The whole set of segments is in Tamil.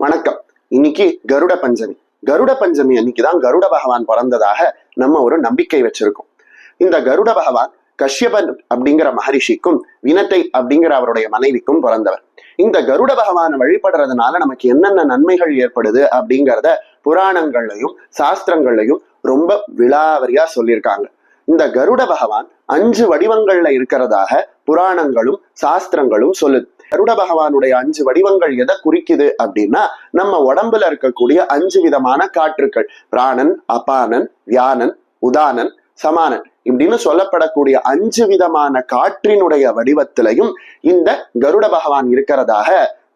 வணக்கம். இன்னைக்கு கருட பஞ்சமி. கருட பஞ்சமி அன்னைக்கு தான் கருட பகவான் பிறந்ததாக நம்ம ஒரு நம்பிக்கை வச்சிருக்கோம். இந்த கருட பகவான் கஷ்யபன் அப்படிங்கிற மகரிஷிக்கும் வினத்தை அப்படிங்கிற அவருடைய மனைவிக்கும் பிறந்தவர். இந்த கருட பகவானை வழிபடுறதுனால நமக்கு என்னென்ன நன்மைகள் ஏற்படுது அப்படிங்கிறத புராணங்கள்லையும் சாஸ்திரங்கள்லையும் ரொம்ப விழாவரியா சொல்லியிருக்காங்க. இந்த கருட பகவான் அஞ்சு வடிவங்கள்ல இருக்கிறதாக புராணங்களும் சாஸ்திரங்களும் சொல்லுது. கருட பகவானுடைய அஞ்சு வடிவங்கள் எதை குறிக்குது அப்படின்னா நம்ம உடம்புல இருக்கக்கூடிய அஞ்சு விதமான காற்றுக்கள். பிராணன் அபானன் வியானன் உதானன் சமானன் இப்படின்னு சொல்லப்படக்கூடிய அஞ்சு விதமான காற்றினுடைய வடிவத்திலையும் இந்த கருட பகவான் இருக்கிறதாக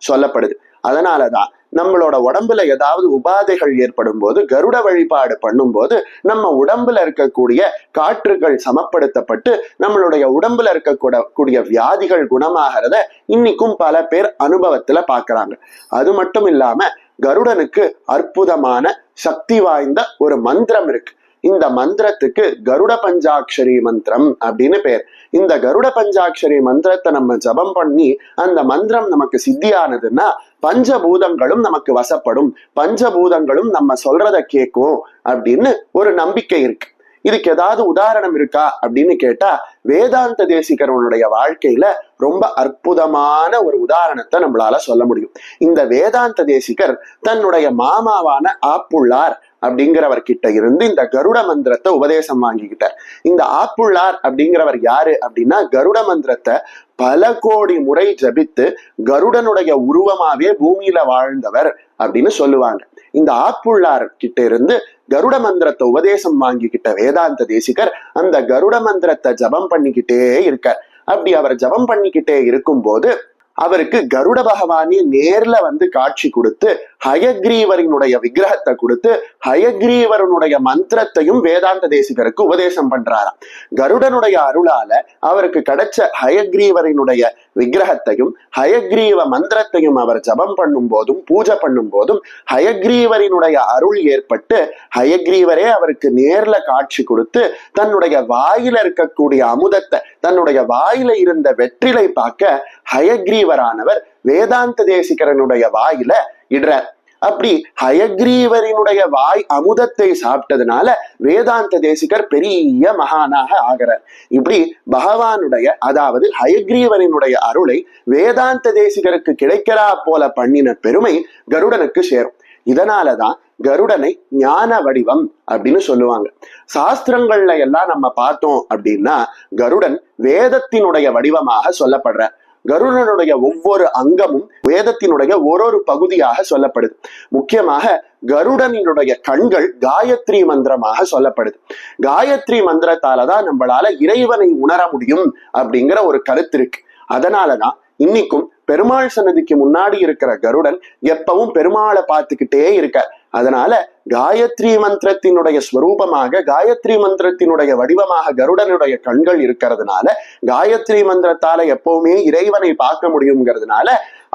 சொல்லப்படுது. அதனாலதான் நம்மளோட உடம்புல ஏதாவது உபாதைகள் ஏற்படும் போது கருட வழிபாடு பண்ணும்போது நம்ம உடம்புல இருக்கக்கூடிய காற்றுகள் சமப்படுத்தப்பட்டு நம்மளுடைய உடம்புல இருக்கக்கூட கூடிய வியாதிகள் குணமாகிறத இன்னைக்கும் பல பேர் அனுபவத்துல பாக்குறாங்க. அது மட்டும் இல்லாம கருடனுக்கு அற்புதமான சக்தி வாய்ந்த ஒரு மந்திரம் இருக்கு. இந்த மந்திரத்துக்கு கருட பஞ்சாட்சரி மந்திரம் அப்படின்னு பேர். இந்த கருட பஞ்சாட்சரி மந்திரத்தை நம்ம ஜபம் பண்ணி அந்த மந்திரம் நமக்கு சித்தியானதுன்னா பஞ்சபூதங்களும் நமக்கு வசப்படும். பஞ்சபூதங்களும் நம்ம சொல்றத கேட்கும் அப்படின்னு ஒரு நம்பிக்கை இருக்கு. இதுக்கு ஏதாவது உதாரணம் இருக்கா அப்படின்னு கேட்டா வேதாந்த தேசிகரனுடைய வாழ்க்கையில ரொம்ப அற்புதமான ஒரு உதாரணத்தை நம்மளால சொல்ல முடியும். இந்த வேதாந்த தேசிகர் தன்னுடைய மாமாவான ஆப்புள்ளார் அப்படிங்கிறவர் கிட்ட இருந்து இந்த கருட மந்திரத்தை உபதேசம் வாங்கிக்கிட்டார். இந்த ஆப்புள்ளார் அப்படிங்கிறவர் யாரு அப்படின்னா கருட மந்திரத்தை பல கோடி முறை ஜபித்து கருடனுடைய உருவமாவே பூமியில வாழ்ந்தவர் அப்படின்னு சொல்லுவாங்க. இந்த ஆப்புள்ளார் கிட்ட இருந்து கருட மந்திரத்தை உபதேசம் வாங்கிக்கிட்ட வேதாந்த தேசிகர் அந்த கருட மந்திரத்தை ஜபம் பண்ணிக்கிட்டே இருக்கார். அப்படி அவர் ஜபம் பண்ணிக்கிட்டே இருக்கும்போது அவருக்கு கருட பகவானே நேர்ல வந்து காட்சி கொடுத்து ஹயக்ரீவரினுடைய விக்கிரகத்தை கொடுத்து ஹயக்ரீவரனுடைய மந்திரத்தையும் வேதாந்த தேசிகருக்கு உபதேசம் பண்றாராம். கருடனுடைய அருளால அவருக்கு கிடைச்ச ஹயக்ரீவரினுடைய விக்கிரகத்தையும் ஹயக்ரீவ மந்திரத்தையும் அவர் ஜபம் பண்ணும் போதும் பூஜை பண்ணும் போதும் ஹயக்ரீவரினுடைய அருள் ஏற்பட்டு ஹயக்ரீவரே அவருக்கு நேர்ல காட்சி கொடுத்து தன்னுடைய வாயில இருக்கக்கூடிய அமுதத்தை தன்னுடைய வாயில இருந்த வெற்றிலை பார்க்க ஹயக்ரீவரானவர் வேதாந்த தேசிகரனுடைய வாயில இடுறார். அப்படி ஹயக்ரீவரினுடைய வாய் அமுதத்தை சாப்பிட்டதுனால வேதாந்த தேசிகர் பெரிய மகானாக ஆகிறார். இப்படி பகவானுடைய அதாவது ஹயக்ரீவரினுடைய அருளை வேதாந்த தேசிகருக்கு கிடைக்கிறா போல பண்ணின பெருமை கருடனுக்கு சேரும். இதனாலதான் கருடனை ஞான வடிவம் அப்படின்னு சொல்லுவாங்க. சாஸ்திரங்கள்ல எல்லாம் நம்ம பார்த்தோம் அப்படின்னா கருடன் வேதத்தினுடைய வடிவமாக சொல்லப்படுற கருடனுடைய ஒவ்வொரு அங்கமும் வேதத்தினுடைய ஒரு ஒரு பகுதியாக சொல்லப்படுது. முக்கியமாக கருடனினுடைய கண்கள் காயத்ரி மந்திரமாக சொல்லப்படுது. காயத்ரி மந்திரத்தாலதான் நம்மளால இறைவனை உணர முடியும் அப்படிங்கிற ஒரு கருத்து இருக்கு. அதனாலதான் இன்னைக்கும் பெருமாள் சன்னதிக்கு முன்னாடி இருக்கிற கருடன் எப்பவும் பெருமாளை பார்த்துக்கிட்டே இருக்க அதனால காயத்ரி மந்திரத்தினுடைய ஸ்வரூபமாக காயத்ரி மந்திரத்தினுடைய வடிவமாக கருடனுடைய கண்கள் இருக்கிறதுனால காயத்ரி மந்திரத்தால எப்பவுமே இறைவனை பார்க்க முடியுங்கிறதுனால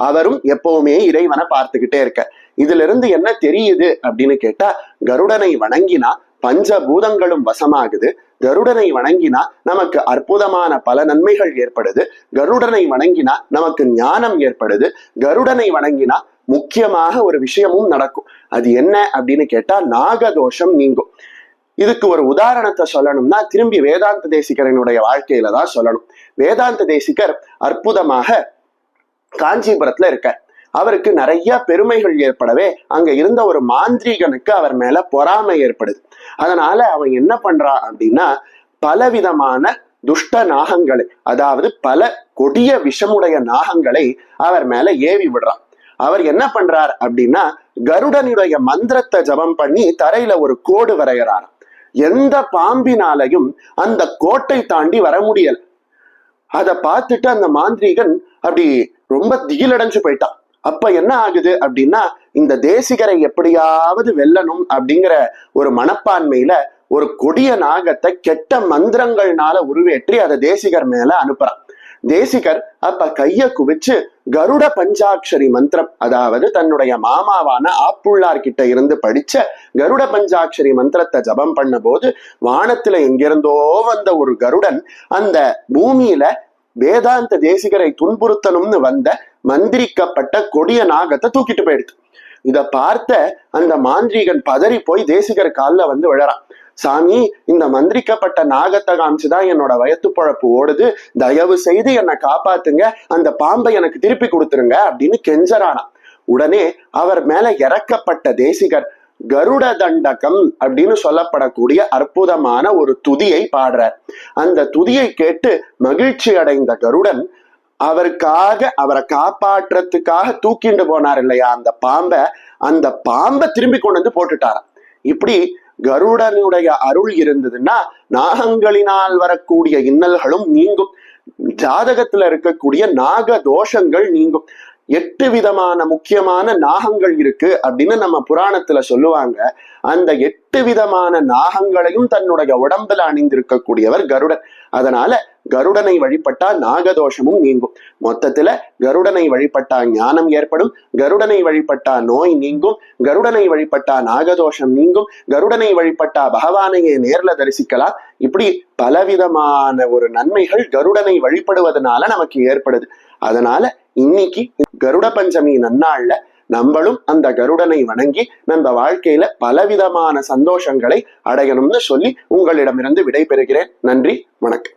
அவரும் எப்பவுமே இறைவனை பார்த்துக்கிட்டே இருக்க இதுல இருந்து என்ன தெரியுது அப்படின்னு கேட்டா கருடனை வணங்கினா பஞ்சபூதங்களும் வசமாகுது. கருடனை வணங்கினா நமக்கு அற்புதமான பல நன்மைகள் ஏற்படுது. கருடனை வணங்கினா நமக்கு ஞானம் ஏற்படுது. கருடனை வணங்கினா முக்கியமாக ஒரு விஷயமும் நடக்கும். அது என்ன அப்படின்னு கேட்டா நாகதோஷம் நீங்கும். இதுக்கு ஒரு உதாரணத்தை சொல்லணும்னா திரும்பி வேதாந்த தேசிகரனுடைய வாழ்க்கையில தான் சொல்லணும். வேதாந்த தேசிகர் அற்புதமாக காஞ்சிபுரத்துல இருக்கார். அவருக்கு நிறைய பெருமைகள் ஏற்படவே அங்க இருந்த ஒரு மாந்திரீகனுக்கு அவர் மேல பொறாமை ஏற்படுது. அதனால அவன் என்ன பண்றான் அப்படின்னா பலவிதமான துஷ்ட நாகங்களை அதாவது பல கொடிய விஷமுடைய நாகங்களை அவர் மேல ஏவி விடுறான். அவர் என்ன பண்றார் அப்படின்னா கருடனுடைய மந்திரத்தை ஜபம் பண்ணி தரையில ஒரு கோடு வரைகிறாராம். எந்த பாம்பினாலையும் அந்த கோட்டை தாண்டி வர முடியல. அதை பார்த்துட்டு அந்த மாந்திரீகன் அப்படி ரொம்ப திகிலடைஞ்சு போயிட்டான். அப்ப என்ன ஆகுது அப்படின்னா இந்த தேசிகரை எப்படியாவது வெல்லணும் அப்படிங்கிற ஒரு மனப்பான்மையில ஒரு கொடிய நாகத்தை கெட்ட மந்திரங்கள்னால உருவேற்றி அதை தேசிகர் மேல அனுப்புறான். தேசிகர் அப்ப கைய குவிச்சு கருட பஞ்சாட்சரி மந்திரம் அதாவது தன்னுடைய மாமாவான ஆப்புள்ளார் கிட்ட இருந்து படிச்ச கருட பஞ்சாட்சரி மந்திரத்தை ஜபம் பண்ண போது வானத்துல எங்கிருந்தோ வந்த ஒரு கருடன் அந்த பூமியில வேதாந்த தேசிகரை துன்புறுத்தணும்னு வந்த மந்திரிக்கப்பட்ட கொடிய நாகத்தை தூக்கிட்டு போயிடுது. இத பார்த்த அந்த மாந்திரீகன் பதறி போய் தேசிகர் காலில் வந்து விழறான். சாமி இந்த மந்திரிக்கப்பட்ட நாகத்தை காமிச்சுதான் என்னோட வயத்து பழப்பு ஓடுது. தயவு செய்து என்னை காப்பாத்துங்க. அந்த பாம்பை எனக்கு திருப்பி கொடுத்துருங்க அப்படின்னு கெஞ்சறானாம். உடனே அவர் மேல இறக்கப்பட்ட தேசிகர் கருட தண்டகம் அப்படின்னு சொல்லப்படக்கூடிய அற்புதமான ஒரு துதியை பாடுறார். அந்த துதியை கேட்டு மகிழ்ச்சி அடைந்த கருடன் அவருக்காக அவரை காப்பாற்றுறதுக்காக தூக்கிண்டு போனார் இல்லையா அந்த பாம்பை அந்த பாம்பை திரும்பி கொண்டு வந்து போட்டுட்டாராம். இப்படி கருடனுடைய அருள் இருந்ததுன்னா நாகங்களினால் வரக்கூடிய இன்னல்களும் நீங்கும். ஜாதகத்துல இருக்கக்கூடிய நாக தோஷங்கள் நீங்கும். எட்டு விதமான முக்கியமான நாகங்கள் இருக்கு அப்படின்னு நம்ம புராணத்துல சொல்லுவாங்க. அந்த எட்டு விதமான நாகங்களையும் தன்னுடைய உடம்புல அணிந்திருக்கக்கூடியவர் கருடன். அதனால கருடனை வழிபட்டா நாகதோஷமும் நீங்கும். மொத்தத்துல கருடனை வழிபட்டா ஞானம் ஏற்படும் கருடனை வழிபட்டா நோய் நீங்கும் கருடனை வழிபட்டா நாகதோஷம் நீங்கும் கருடனை வழிபட்டா பகவானையே நேர்ல தரிசிக்கலாம். இப்படி பலவிதமான ஒரு நன்மைகள் கருடனை வழிபடுவதனால நமக்கு ஏற்படுது. அதனால இன்னைக்கு கருட பஞ்சமி நன்னாள்ல நம்மளும் அந்த கருடனை வணங்கி நம்ம வாழ்க்கையில பலவிதமான சந்தோஷங்களை அடையணும்னு சொல்லி உங்களிடமிருந்து விடைபெறுகிறேன். நன்றி வணக்கம்.